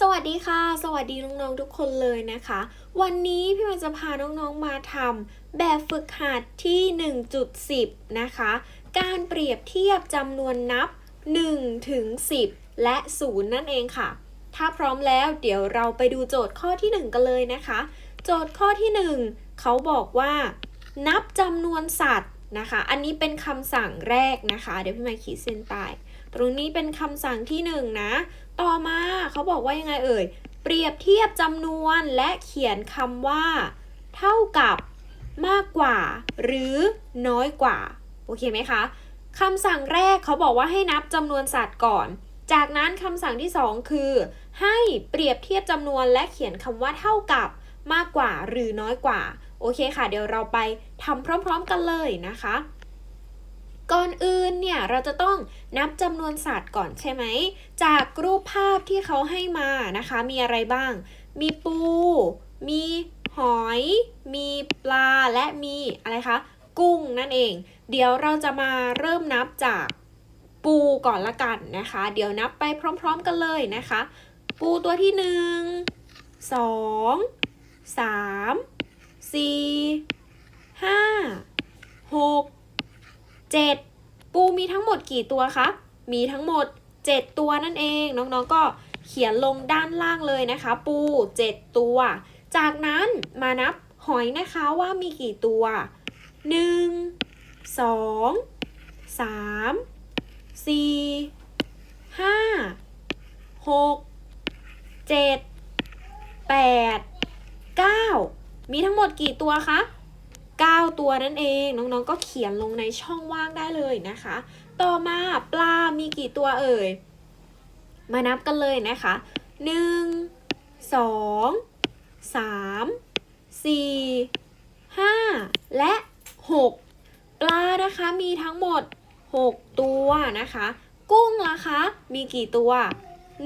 สวัสดีค่ะ สวัสดีน้องๆทุกคนเลยนะคะ วันนี้พี่มันจะพาน้องๆมาทำแบบฝึกหัดที่ 1.10 นะคะ การเปรียบเทียบจำนวนนับ 1 ถึง 10 และ 0 นั่นเองค่ะ ถ้าพร้อมแล้วเดี๋ยวเราไปดูโจทย์ข้อที่ 1 กันเลยนะคะ โจทย์ข้อที่ 1 เขาบอกว่า นับจำนวนสัตว์นะคะ อันนี้เป็นคำสั่งแรกนะคะ เดี๋ยวพี่มาขีดเส้นใต้ ตรงนี้เป็นคำสั่งที่หนึ่งนะ ต่อมาเขาบอกว่ายังไงเอ่ย เปรียบเทียบจำนวนและเขียนคำว่า เท่ากับมากกว่า หรือน้อยกว่า โอเคไหมคะคำสั่งแรกเขาบอกว่าให้นับจำนวนสัตว์ก่อน จากนั้นคำสั่งที่สองคือ ให้เปรียบเทียบจำนวนและเขียนคำว่าเท่ากับมากกว่าหรือน้อยกว่า โอเคค่ะ เดี๋ยวเราไปทำพร้อม ๆ กันเลยนะคะ ก่อนอื่นเนี่ยเราจะต้องนับจำนวนสัตว์ก่อนใช่ไหม จากรูปภาพที่เขาให้มานะคะ มีอะไรบ้าง มีปู มีหอย มีปลาและมีอะไรคะ กุ้งนั่นเอง เดี๋ยวเราจะมาเริ่มนับจากปูก่อนละกันนะคะ เดี๋ยวนับไปพร้อม ๆ กันเลยนะคะ ปูตัวที่หนึ่งสองสามสี่ห้าหก เจ็ดปูมีทั้งหมดกี่ตัวคะ มีทั้งหมด 7 ตัวนั่นเองน้องๆก็เขียนลงด้านล่างเลยนะคะ ปู 7 ตัว จากนั้นมานับหอยนะคะว่ามีกี่ตัว 1 2 3 4 5 6 7 8 9 มีทั้งหมดกี่ตัวคะ 9 ตัวนั่นเองน้องๆก็เขียนลงในช่องว่างได้เลยนะคะ ต่อมาปลา มีกี่ตัวเอ่ย มานับกันเลยนะคะ 1 2 3 4 5 และ 6 ปลานะคะมีทั้งหมด 6 ตัวนะคะ กุ้งล่ะคะมีกี่ตัว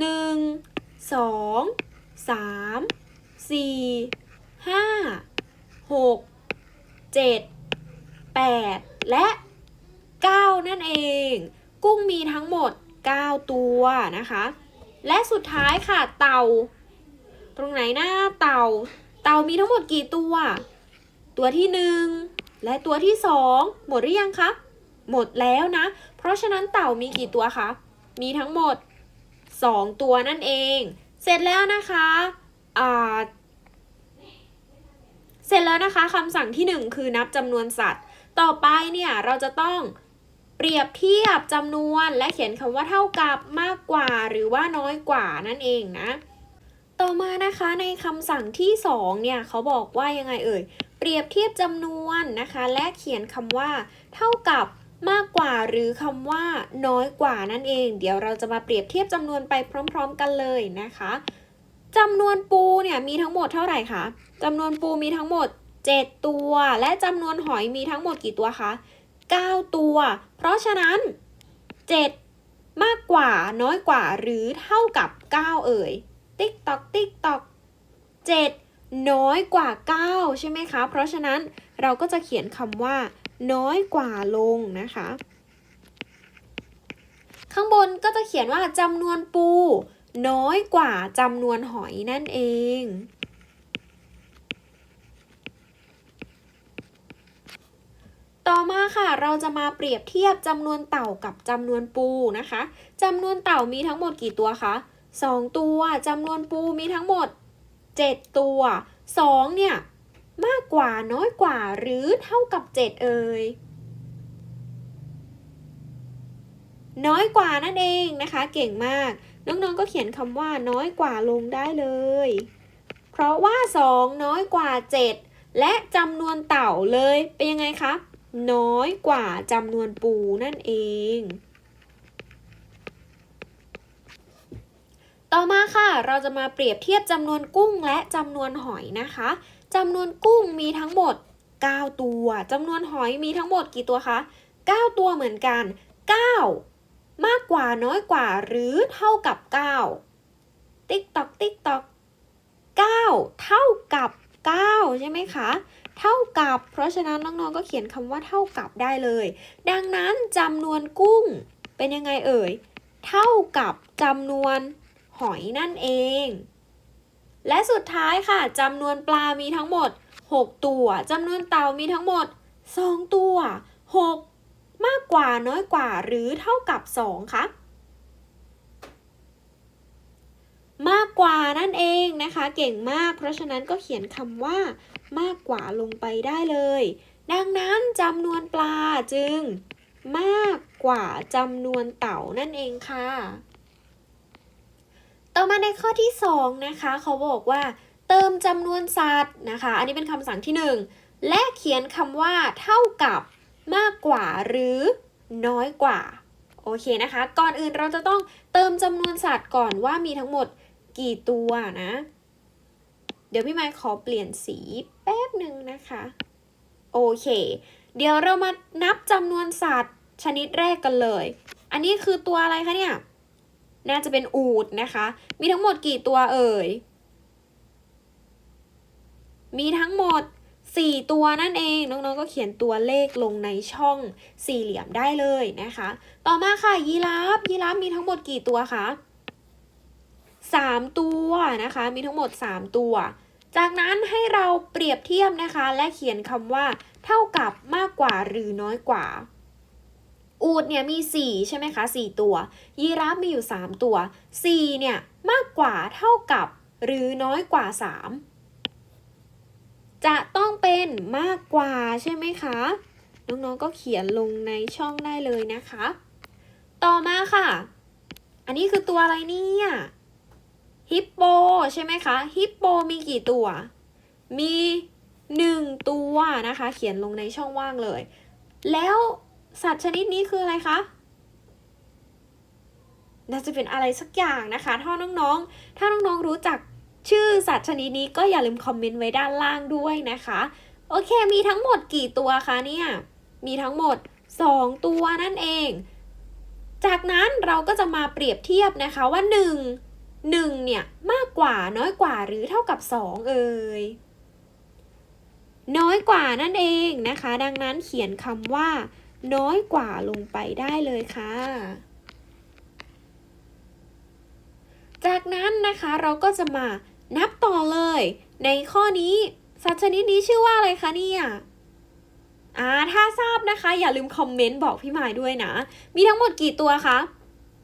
1 2 3 4 5 6 7 8 และ 9 นั่นเอง กุ้งมีทั้งหมด 9 ตัวนะคะ และสุดท้ายค่ะเต่า ตรงไหนหน้าเต่า เต่ามีทั้งหมดกี่ตัว ตัวที่ 1 และตัวที่ 2 หมดหรือยังคะหมดแล้วนะ เพราะฉะนั้นเต่ามีกี่ตัวคะ มีทั้งหมด 2 ตัวนั่นเอง เสร็จแล้วนะคะ อ่า เสร็จแล้วนะคะคำสั่งที่ 1 คือนับจำนวนสัตว์ ต่อไปเนี่ยเราจะต้องเปรียบเทียบจำนวนและเขียนคำว่าเท่ากับมากกว่าหรือว่าน้อยกว่านั่นเองนะ ต่อมานะคะในคำสั่งที่ 2 เนี่ยเขาบอกว่ายังไงเอ่ย เปรียบเทียบจำนวนนะคะ และเขียนคำว่า เท่ากับมากกว่าหรือคำว่าน้อยกว่านั่นเอง เดี๋ยวเราจะมาเปรียบเทียบจำนวนไปพร้อม ๆ กันเลยนะคะ จำนวนปูเนี่ยมีทั้งหมดเท่าไหร่คะจำนวนปูมีทั้งหมด 7 ตัว และจำนวนหอยมีทั้งหมดกี่ตัวคะ 9 ตัว เพราะฉะนั้น 7 มากกว่าน้อยกว่าหรือเท่ากับ 9 เอ่ย ติ๊กตอกติ๊กตอก7น้อยกว่า 9 ใช่ไหมคะ เพราะฉะนั้นเราก็จะเขียนคำว่า น้อยกว่าลงนะคะ ข้างบนก็จะเขียนว่าจำนวนปู น้อยกว่าจำนวนหอยนั่นเอง ต่อมาค่ะเราจะมาเปรียบเทียบจำนวนเต่ากับจำนวนปูนะคะจำนวนเต่ามีทั้งหมดกี่ตัวคะ2 ตัวจำนวนปูมีทั้งหมด 7 ตัว 2 เนี่ย มากกว่าน้อยกว่าหรือเท่ากับ 7 เอ่ยน้อยกว่านั่นเองนะคะ เก่งมาก น้องๆก็เขียนคำว่าน้อยกว่าลงได้เลย เพราะว่า 2 น้อยกว่า 7 และจำนวนเต่าเลยเป็นยังไงคะน้อยกว่าจำนวนปูนั่นเอง ต่อมาค่ะเราจะมาเปรียบเทียบจำนวนกุ้งและจำนวนหอยนะคะจำนวนกุ้งมีทั้งหมด 9 ตัวจำนวนหอยมีทั้งหมดกี่ตัวคะ 9 ตัวเหมือนกัน 9 มากกว่าน้อยกว่าหรือเท่ากับ 9 ติ๊กตอกติ๊กตอก9 เท่ากับ 9 ใช่ไหมคะ เท่ากับ เพราะฉะนั้นน้องๆก็เขียนคำว่าเท่ากับได้เลย ดังนั้นจำนวนกุ้งเป็นยังไงเอ่ย เท่ากับจำนวนหหอยนั่นเอง และสุดท้ายค่ะจำนวนปลามีทั้งหมด 6 ตัวจำนวนเต่ามีทั้งหมด 2 ตัว 6 มากกว่าน้อยกว่าหรือเท่ากับ 2คะมากกว่านั่นเองนะคะ เก่งมาก เพราะฉะนั้นก็เขียนคำว่ามากกว่าลงไปได้เลย ดังนั้นจำนวนปลาจึง มากกว่าจำนวนเต่านั่นเองค่ะ ต่อมาในข้อที่ 2 นะคะ เขาบอกว่า เติมจำนวนสัตว์นะคะ อันนี้เป็นคำสั่งที่ 1 และเขียนคำว่าเท่ากับ มากกว่าหรือน้อยกว่า โอเคนะคะ ก่อนอื่นเราจะต้องเติมจำนวนสัตว์ก่อนว่ามีทั้งหมดกี่ตัวนะ เดี๋ยวพี่ไมค์ขอเปลี่ยนสีแป๊บหนึ่งนะคะ โอเค เดี๋ยวเรามานับจำนวนสัตว์ชนิดแรกกันเลย อันนี้คือตัวอะไรคะเนี่ย น่าจะเป็นอูดนะคะ มีทั้งหมดกี่ตัวเอ่ย มีทั้งหมด 4 ตัวนั่นเอง น้องๆก็เขียนตัวเลขลงในช่องสี่เหลี่ยมได้เลยนะคะ ต่อมาค่ะยีราฟยีราฟมีทั้งหมดกี่ตัวคะ3 ตัวนะคะ มีทั้งหมด 3 ตัว จากนั้นให้เราเปรียบเทียบนะคะ และเขียนคำว่า เท่ากับมากกว่าหรือน้อยกว่า อูดเนี่ยมี 4 ใช่ไหมคะ 4 ตัว ยีราฟมีอยู่ 3 ตัว 4 เนี่ยมากกว่าเท่ากับหรือน้อยกว่า 3 จะต้องเป็นมากกว่าใช่ไหมคะ น้องๆก็เขียนลงในช่องได้เลยนะคะ ต่อมาค่ะ อันนี้คือตัวอะไรเนี่ยฮิปโปใช่ไหมคะฮิปโปมีกี่ตัว มี1ตัวนะคะ เขียนลงในช่องว่างเลย แล้วสัตว์ชนิดนี้คืออะไรคะน่าจะเป็นอะไรสักอย่างนะคะ ถ้าน้องๆ ถ้าน้องๆรู้จัก ชื่อสัตว์ชนิดนี้ก็อย่าลืมคอมเมนต์ไว้ด้านล่างด้วยนะคะ โอเคมีทั้งหมดกี่ตัวคะเนี่ย มีทั้งหมด 2 ตัวนั่นเอง จากนั้นเราก็จะมาเปรียบเทียบนะคะว่า 1 1เนี่ยมากกว่าน้อยกว่าหรือเท่ากับ 2 เอ่ยน้อยกว่านั่นเองนะคะ ดังนั้นเขียนคำว่า น้อยกว่าลงไปได้เลยค่ะ จากนั้นนะคะเราก็จะมา นับต่อเลย ในข้อนี้ สัตว์ชนิดนี้ชื่อว่าอะไรคะเนี่ยอ่าถ้าทราบนะคะ อย่าลืมคอมเมนต์บอกพี่หมายด้วยนะ มีทั้งหมดกี่ตัวคะ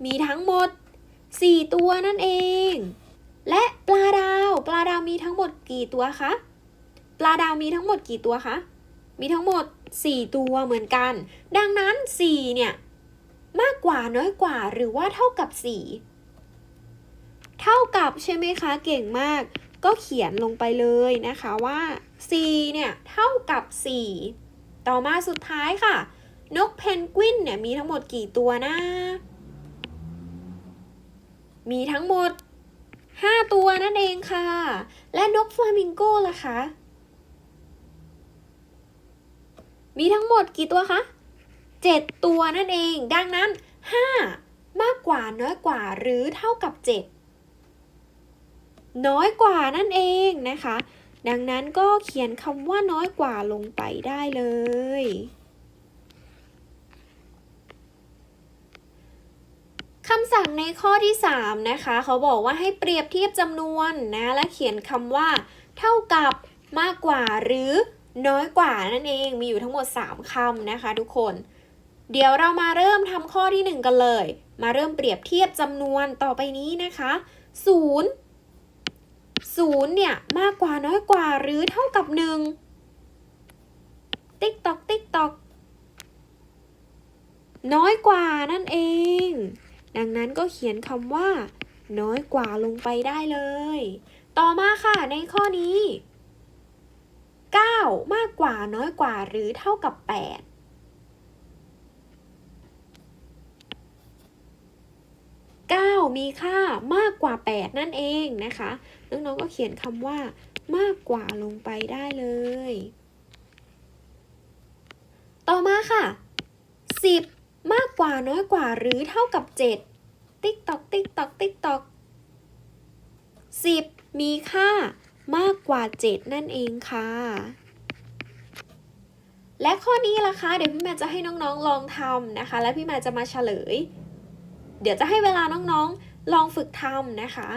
มีทั้งหมด 4 ตัวนั่นเอง และปลาดาว ปลาดาวมีทั้งหมดกี่ตัวคะ ปลาดาวมีทั้งหมดกี่ตัวคะ มีทั้งหมด 4 ตัวเหมือนกัน ดังนั้น 4 เนี่ย มากกว่าน้อยกว่าหรือว่าเท่ากับ 4 เท่ากับใช่ไหมคะ เก่งมาก ก็เขียนลงไปเลยนะคะว่า4เนี่ย เท่ากับ 4 ต่อมาสุดท้ายค่ะ นกเพนกวินเนี่ย มีทั้งหมดกี่ตัวนะ มีทั้งหมด 5 ตัวนั่นเองค่ะ และนกฟลามิงโก้ล่ะคะ มีทั้งหมดกี่ตัวคะ 7 ตัวนั่นเอง ดังนั้น 5 มากกว่าน้อยกว่าหรือเท่ากับ 7 น้อยกว่านั่นเองนะคะ ดังนั้นก็เขียนคำว่าน้อยกว่าลงไปได้เลย คำสั่งในข้อที่ 3 นะคะ เขาบอกว่าให้เปรียบเทียบจำนวนนะ และเขียนคำว่า เท่ากับมากกว่าหรือน้อยกว่านั่นเองมีอยู่ทั้งหมด 3คำนะคะ ทุกคน เดี๋ยวเรามาเริ่มทำข้อที่ 1 กันเลย มาเริ่มเปรียบเทียบจำนวนต่อไปนี้นะคะ 0 0เนี่ยมากกว่าน้อยกว่าหรือเท่ากับ1ติ๊กตอกติ๊กตอกน้อยกว่านั่นเอง ดังนั้นก็เขียนคำว่า น้อยกว่าลงไปได้เลย ต่อมาค่ะในข้อนี้ 9 มากกว่าน้อยกว่าหรือเท่ากับ 8 9มีค่ามากกว่า 8 นั่นเองนะคะ น้องๆก็เขียนคำว่ามากกว่าลงไปได้เลย ต่อมาค่ะ 10 มากกว่าน้อยกว่าหรือเท่ากับ 7 ติ๊กตอกติ๊กตอกติ๊กตอก10 มีค่ามากกว่า 7 นั่นเองค่ะ และข้อนี้ล่ะคะเดี๋ยวพี่แม่จะให้น้องๆลองทำนะคะ และพี่แม่จะมาเฉลย เดี๋ยวจะให้เวลาน้องๆลองฝึกทำนะคะ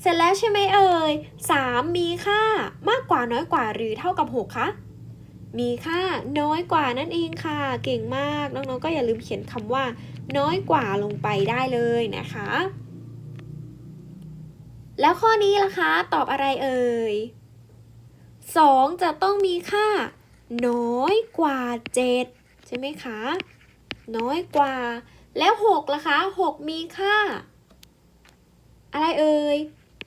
เสร็จแล้วใช่ไหมเอ่ย 3 มีค่ามากกว่าน้อยกว่าหรือเท่ากับ 6 คะ มีค่าน้อยกว่านั่นเองค่ะ เก่งมาก น้องๆ ก็อย่าลืมเขียนคำว่า น้อยกว่าลงไปได้เลยนะคะ แล้วข้อนี้ล่ะคะ ตอบอะไรเอ่ย 2 จะต้องมีค่า น้อยกว่า 7 ใช่ไหมคะ น้อยกว่า แล้ว 6 ล่ะคะ 6 มีค่า อะไรเอ่ย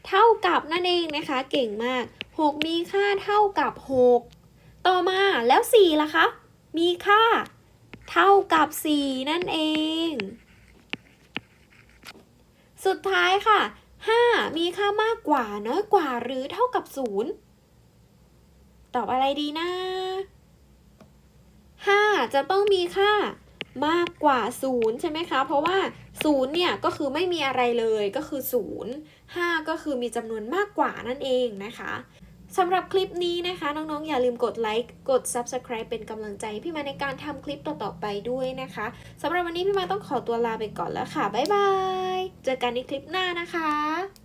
เท่ากับนั่นเองนะคะ เก่งมาก 6 มีค่าเท่ากับ 6 ต่อมาแล้ว4ล่ะคะ มีค่า เท่ากับ 4 นั่นเอง สุดท้ายค่ะ 5 มีค่ามากกว่าน้อยกว่าหรือเท่ากับ 0 ตอบอะไรดีนะ5จะต้องมีค่ามากกว่า 0 ใช่ไหมคะ เพราะว่า ศูนย์เนี่ยก็คือไม่มีอะไรเลยก็คือศูนย์ห้าก็คือมีจำนวนมากกว่านั่นเองนะคะสำหรับคลิปนี้นะคะ น้องๆ อย่าลืมกดไลค์กด Subscribe เป็นกำลังใจพี่มาในการทำคลิปต่อๆไปด้วยนะคะสำหรับวันนี้พี่มาต้องขอตัวลาไปก่อนแล้วค่ะ บ๊ายบาย เจอกันในคลิปหน้านะคะ